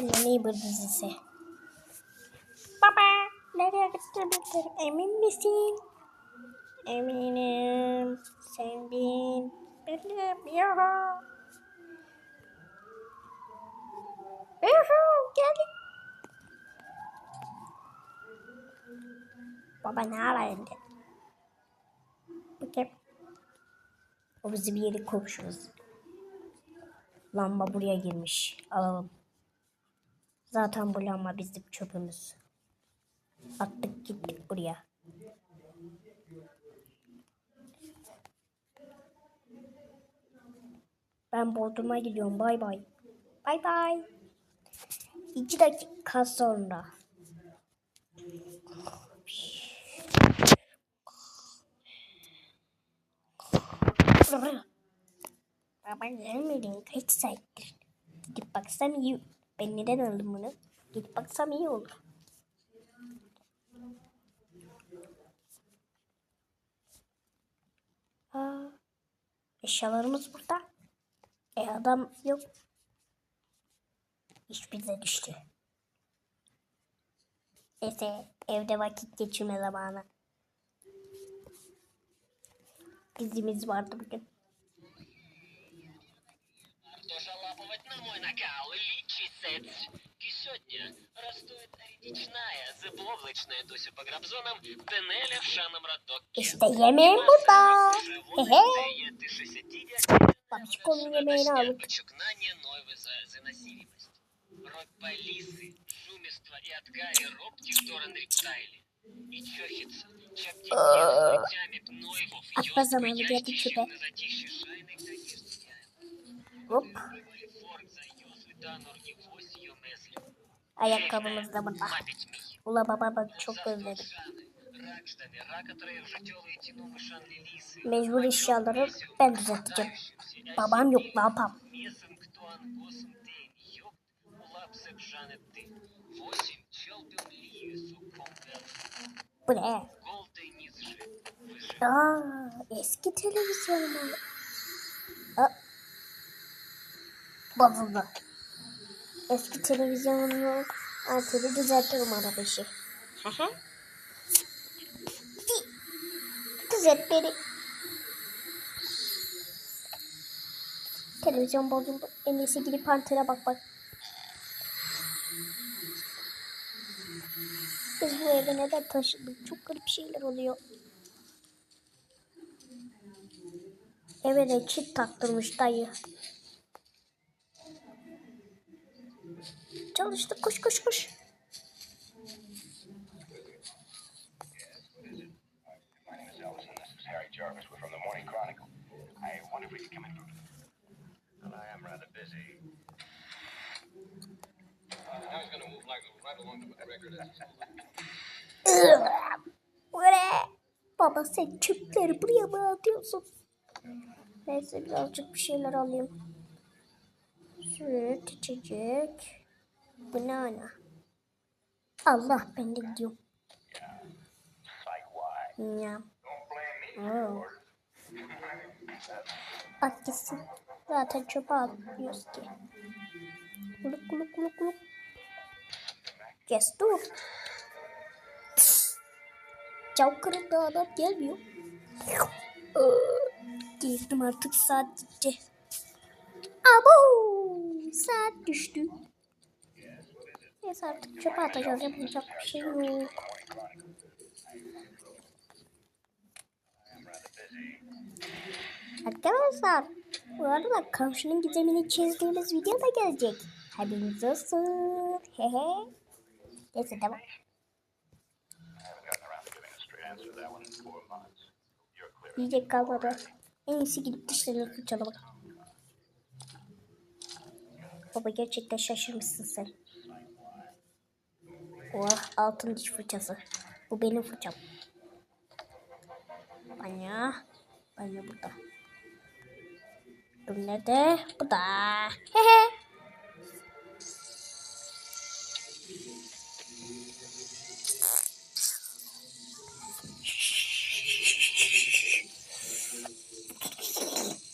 Şimdi Neighbor dizisi. Baba nereye götürdün? Emin misin? Eminim. Sen bin. Ya. Yuhu geldik. Baba ne ara indi? Bakayım. O bizi bir yere komşumuz. Lamba buraya girmiş. Alalım. Zaten bu lamba bizim çöpümüz. Attık gittik buraya. Ben Bodrum'a gidiyorum. Bay bay. Bay bay. İki dakika sonra. Baba gelmedin kaç saattir? Gidip baksam iyi. Ben neden aldım bunu? Gidip baksam iyi olur. Aa, eşyalarımız burada. E adam yok. İş bize düştü. Neyse evde vakit geçirme zamanı. Dizimiz vardı bugün. Тож лапывать на мой накал лічиться. І сьогодні ростует річная, забловличная Дуся по грабзонам, Тенеля в шаном родок. İşte yemeğim burada. Hehe. Живот ти 60 Babişko'nun yemeğini aldık. Почукнання нове за, за насильність. Род полисы, шумиство и отгари робти второн рептайли. И чохится, чапти путями пнойвов, Atma zamanı geldi çöpe. на затишье шайной конечно. Ayakkabımız da burada. Ula baba bak çok özledim. Mecbur eşyaları ben düzelteceğim. Babam yok ne yapam. Bu ne? Aa, eski televizyon mu? Bozuldu. Eski televizyonunu artık düzeltirim arada işi. Hı hı. Düzelt beni. Televizyon bozuldu. En iyisi gidip antene bak bak. Biz bu eve neden taşındık? Çok garip şeyler oluyor. Eve de çit taktırmış dayı. Çalıştı koş koş koş. Baba sen çöpleri buraya mı atıyorsun? Neyse birazcık bir şeyler alayım. Süt, içecek. Banana. Allah ben de gidiyorum. Ya. Bak gitsin. Zaten çöpe atmıyoruz ki. Kuluk kuluk kuluk kuluk. Kes dur. Cam kırıldı adam gelmiyor. Girdim artık saat gitti. Abo! Saat düştü. Neyse artık çöpe atacağız. Yapacak bir şey yok. Arkadaşlar bu arada komşunun gizemini çizdiğimiz video da gelecek. Haberiniz olsun. Hehe. Neyse tamam. Yiyecek kalmadı. En iyisi gidip dişlerini fırçalamak. Baba gerçekten şaşırmışsın sen. Oh altın diş fırçası. Bu benim fırçam. Banyo. Banyo burada. Bu nerede? Bu da. Hehe.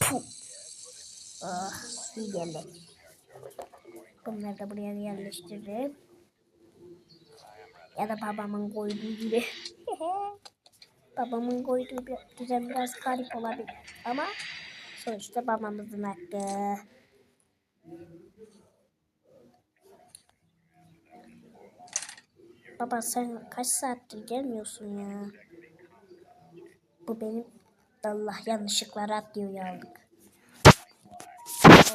Puh. Ah, iyi geldi. Bunları da buraya yerleştiririm. Ya da babamın koyduğu gibi. babamın koyduğu bir düzen biraz garip olabilir. Ama sonuçta babamızın hakkı. Baba sen kaç saattir gelmiyorsun ya? Bu benim Allah yanlışlıkla radyoyu aldık.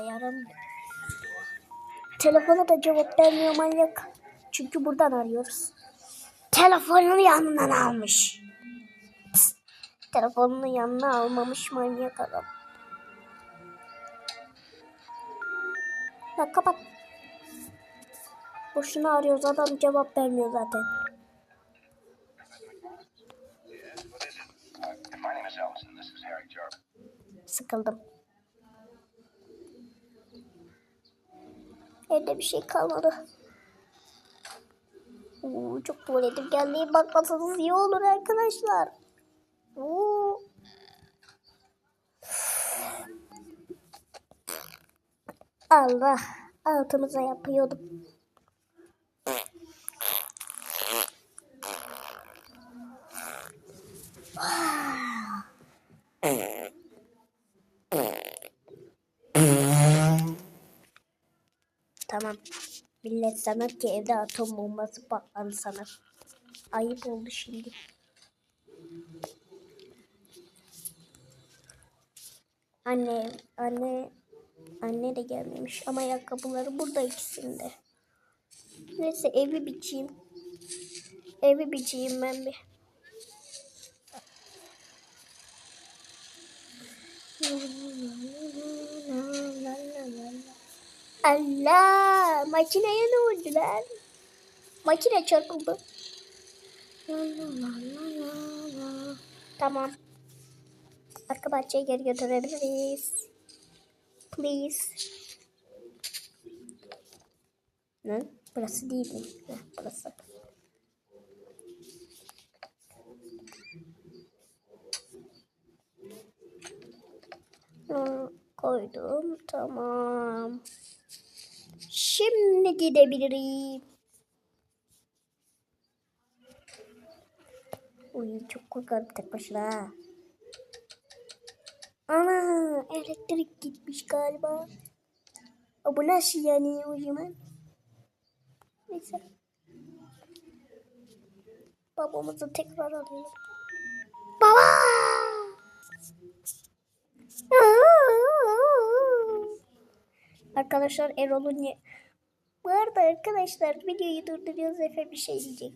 Yarın telefona da cevap vermiyor manyak. Çünkü buradan arıyoruz. Telefonunu yanından almış. Pst, telefonunu yanına almamış manyak adam. Ya kapat. Boşuna arıyoruz adam cevap vermiyor zaten. Sıkıldım. Evde bir şey kalmadı. Oo, çok tuvaletim geldi. Bakmasanız iyi olur arkadaşlar. Oo. Allah altımıza yapıyordum. Tamam. Millet sanar ki evde atom bombası patladı sanar. Ayıp oldu şimdi. Anne, anne, anne de gelmemiş ama ayakkabıları burada ikisinde. Neyse evi biçeyim. Evi biçeyim ben bir. Allah! Makineye ne oldu lan? Makine çarpıldı. Tamam. Arka bahçeye geri götürebiliriz. Please. Ne? Burası değil mi? Heh, burası. Koydum. Tamam. Şimdi gidebilirim. Uy çok korkarım tek başına. Ana elektrik gitmiş galiba. Aa, bu nasıl yani o zaman? Neyse. Babamızı tekrar arayalım. Baba! Arkadaşlar Erol'un. Bu arada arkadaşlar videoyu durduruyoruz Efe bir şey diyecek.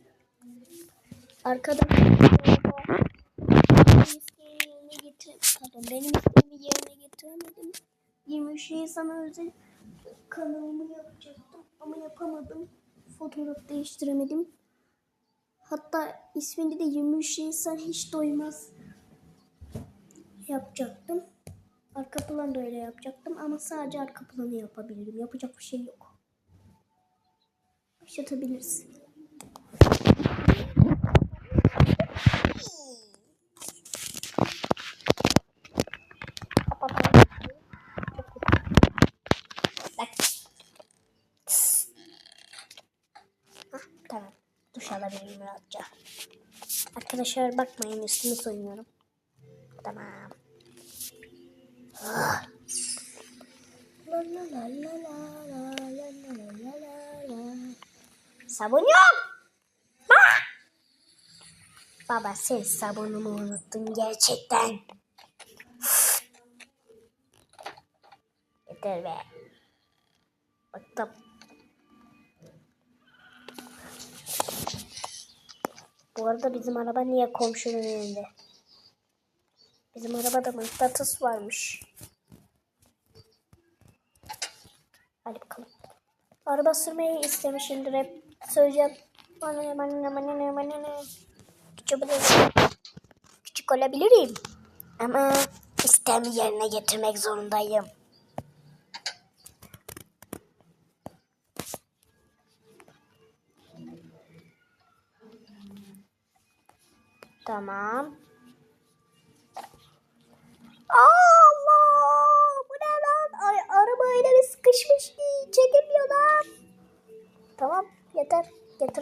Arkadaşlar benim isteğimi getir Pardon benim yerine getiremedim. 23 Nisan'a özel kanalımı yapacaktım ama yapamadım. Fotoğraf değiştiremedim. Hatta ismini de 23 Nisan hiç doymaz yapacaktım. Arka plan da öyle yapacaktım ama sadece arka planı yapabilirim. Yapacak bir şey yok. Tamam. Duş alabilirim rahatça. Arkadaşlar bakmayın üstümü soyunuyorum. Tamam. La la la la la la la la la la. Sabun yok. Ah! Baba sen sabunumu unuttun gerçekten. Yeter be. Bıktım. Bu arada bizim araba niye komşunun önünde? Bizim arabada mıknatıs varmış. Hadi bakalım. Araba sürmeyi istemişimdir hep. Söyleyeceğim. Bana bana bana bana Küçük olabilirim. Küçük olabilirim. Ama istemi yerine getirmek zorundayım. Tamam.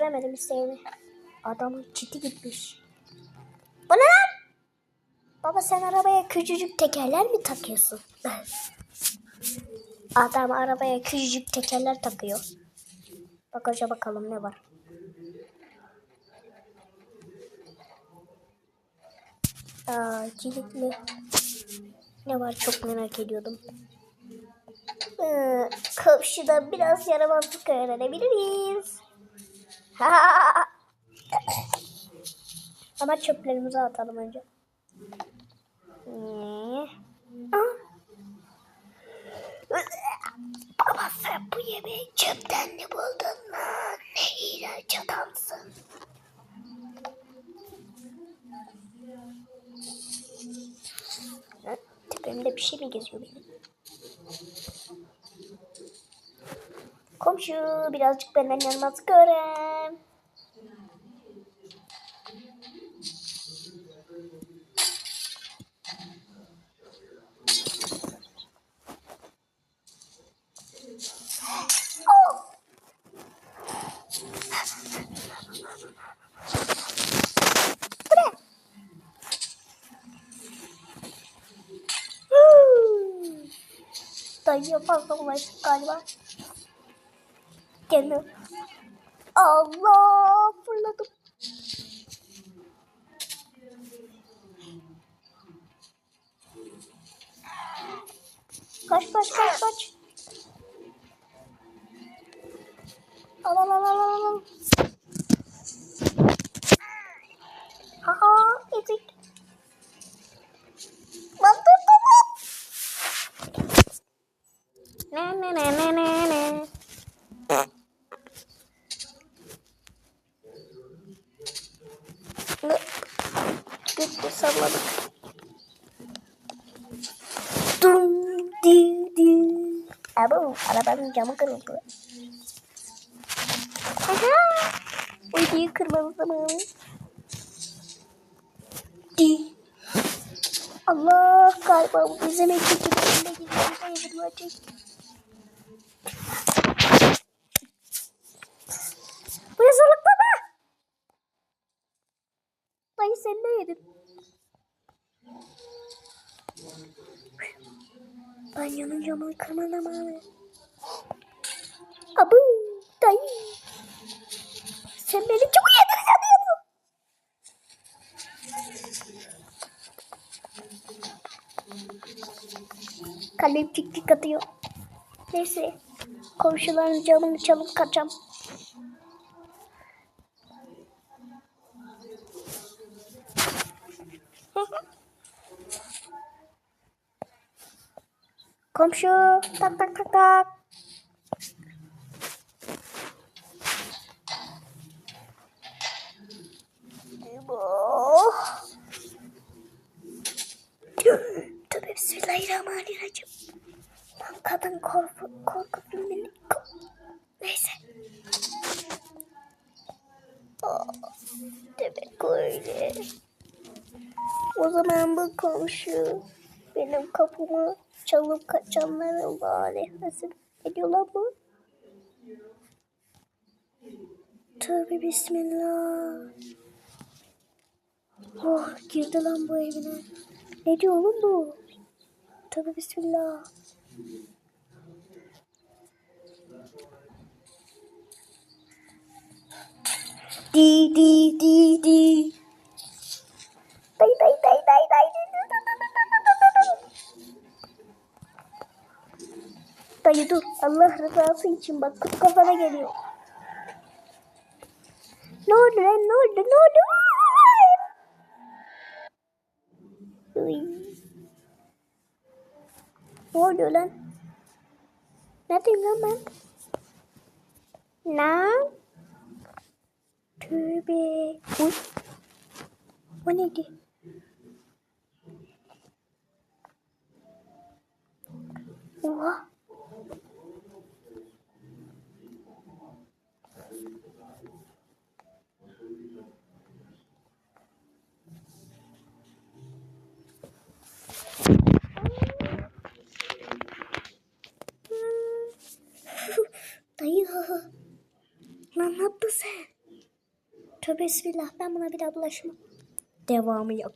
Getiremedim isteğimi. Adamın çiti gitmiş. Bu ne lan? Baba sen arabaya küçücük tekerler mi takıyorsun? Adam arabaya küçücük tekerler takıyor. Bagaja bakalım ne var. Aa, kilitli. Ne var çok merak ediyordum. Ee, komşudan biraz yaramazlık öğrenebiliriz. Ama çöplerimizi atalım önce. Ee, aa. Baba sen bu yemeği çöpten mi buldun lan? Ne iğrenç adamsın. Tepemde bir şey mi geziyor benim? Komşu birazcık benden yanmazlık öğren. Dayıya fazla ulaştık galiba. Gene. Allah fırladım. Arabanın camı kırıldı. Aha. Uyduyu kırmalı zamanı. Di. Allah galiba bu bizim ekip önünde gidiyor. Hayır maçı. Bu yazılık baba. Dayı sen ne yedin? Banyonun camını kırma zamanı. Abu dayı. Sen beni çok yedin sanıyorsun. Kalem tik tik atıyor. Neyse. Komşuların camını çalıp kaçacağım. Komşu tak tak tak tak. Oh. Bismillahirrahmanirrahim. Lan kadın korku, korku filmini... Neyse. Oh, demek öyle. O zaman bu komşu benim kapımı çalıp kaçanları bari nasıl ediyorlar mı? Tövbe bismillah. Oh girdi lan bu evine. Ne diyor oğlum bu? Tövbe bismillah. Di di di di. Day day day day day. Dayı dur. Allah rızası için bak kafana geliyor. Ne oldu lan ne oldu ne oldu? Uy. Ne oluyor lan? Neredeyim lan ben? Lan? Tövbe. Uy. O neydi? Oha. Tövbe bismillah ben buna bir daha bulaşmam. Devamı yakın.